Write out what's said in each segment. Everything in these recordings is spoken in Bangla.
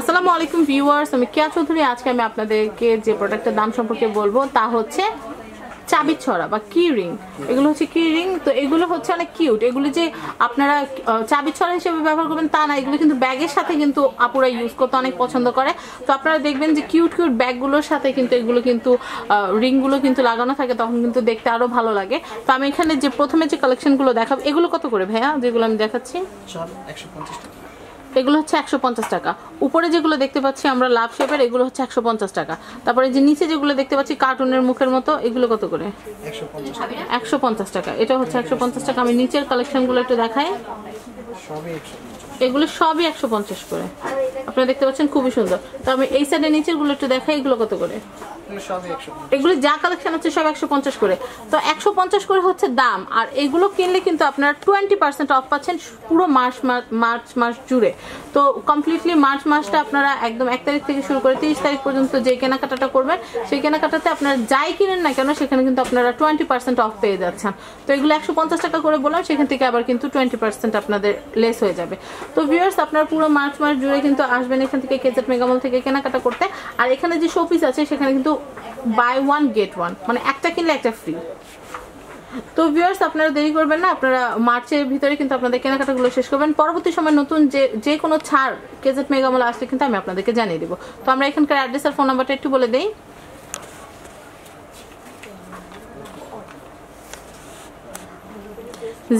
আসসালামু আলাইকুম ভিউয়ার্স, আমি কেয়া চৌধুরী। আজকে আমি আপনাদেরকে যে প্রোডাক্টের দাম সম্পর্কে বলব, তা হচ্ছে চাবি ছড়া বা কি রিং এগুলো হচ্ছে কি রিং তো এগুলো হচ্ছে অনেক কিউট এগুলো যে আপনারা চাবি ছড়া হিসেবে ব্যবহার করবেন তা না, এগুলো কিন্তু ব্যাগের সাথে কিন্তু আপুরা ইউজ করতে অনেক পছন্দ করে। তো আপনারা দেখবেন যে কিউট কিউট ব্যাগগুলোর সাথে কিন্তু এগুলো কিন্তু রিংগুলো কিন্তু লাগানো থাকে, তখন কিন্তু দেখতে আরও ভালো লাগে। তো আমি এখানে যে প্রথমে যে কালেকশনগুলো দেখাবো, এগুলো কত করে ভাইয়া? যেগুলো আমি দেখাচ্ছি। একশো পঞ্চাশ টাকা। এগুলো হচ্ছে একশো পঞ্চাশ টাকা। উপরে যেগুলো দেখতে পাচ্ছি আমরা লাভ শেপের এগুলো হচ্ছে একশো পঞ্চাশ টাকা। তারপরে যে নিচে যেগুলো দেখতে পাচ্ছি কার্টুনের মুখের মতো এগুলো কত করে? একশো পঞ্চাশ টাকা। এটা হচ্ছে একশো পঞ্চাশ টাকা। আমি নিচের কালেকশনগুলো একটু দেখাই। এগুলো সবই একশো পঞ্চাশ করে। আপনারা দেখতে পাচ্ছেন খুবই সুন্দর। তো আমি এই সাইডে নিচেরগুলো একটু দেখাই এগুলো কত করে? এগুলো যা কালেকশন হচ্ছে সব একশো পঞ্চাশ করে। তো একশো পঞ্চাশ করে হচ্ছে দাম। আর এগুলো কিনলে কিন্তু আপনারা টোয়েন্টি পার্সেন্ট অফ পাচ্ছেন পুরো মার্চ মার্চ মাস জুড়ে। তো কমপ্লিটলি মার্চ মাসটা আপনারা একদম এক তারিখ থেকে শুরু করে তিরিশ তারিখ পর্যন্ত যে কেনাকাটাটা করবেন সেই কেনাকাটাতে আপনারা যাই কিনেন না কেন সেখানে কিন্তু আপনারা টোয়েন্টি পার্সেন্ট অফ পেয়ে যাচ্ছেন। তো এগুলো একশো পঞ্চাশ টাকা করে বললাম সেখান থেকে আবার কিন্তু টোয়েন্টি পার্সেন্ট আপনাদের লেস হয়ে যাবে। তো ভিউয়ার্স আপনার পুরো মার্চ মাস জুড়ে কিন্তু আসবেন এখান থেকে কেজেট মেগামল থেকে কেনাকাটা করতে। আর এখানে যে শোপিস আছে, সেখানে কিন্তু বাই ওয়ান গেট ওয়ান মানে একটা কিনলে একটা ফ্রি তো ভিউয়ার্স আপনারা দেরি করবেন না, আপনারা মার্চের ভিতরে কিন্তু আপনাদের কেনাকাটাগুলো শেষ করবেন। পরবর্তী সময় নতুন যে যে কোনো ছাড় কেজেট মেগামল আসলে কিন্তু আমি আপনাদেরকে জানিয়ে দেবো। তো আমরা এখানকার অ্যাড্রেস আর ফোন নাম্বারটা একটু বলে দেই।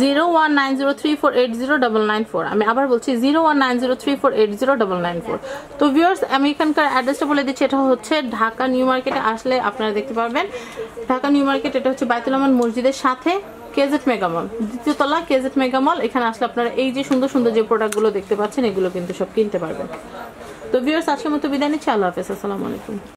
Zero one nine zero three four eight zero double nine four আমি আবার বলছি zero one nine zero three four eight zero double nine four তো ভিউয়ার্স আমি এখানকার অ্যাড্রেসটা বলে দিচ্ছি, এটা হচ্ছে ঢাকা নিউ মার্কেটে আসলে আপনারা দেখতে পারবেন। ঢাকা নিউ মার্কেট, এটা হচ্ছে বাইতুল আমান মসজিদের সাথে কেজেট মেগামল দ্বিতীয় তলা কেজেট মেগামল এখানে আসলে আপনারা এই যে সুন্দর সুন্দর যে প্রোডাক্টগুলো দেখতে পাচ্ছেন, এগুলো কিন্তু সব কিনতে পারবেন। তো ভিউয়ার্স আজকের মতো বিদায় নিচ্ছি, আল্লাহ হাফেজ, আসসালামু আলাইকুম।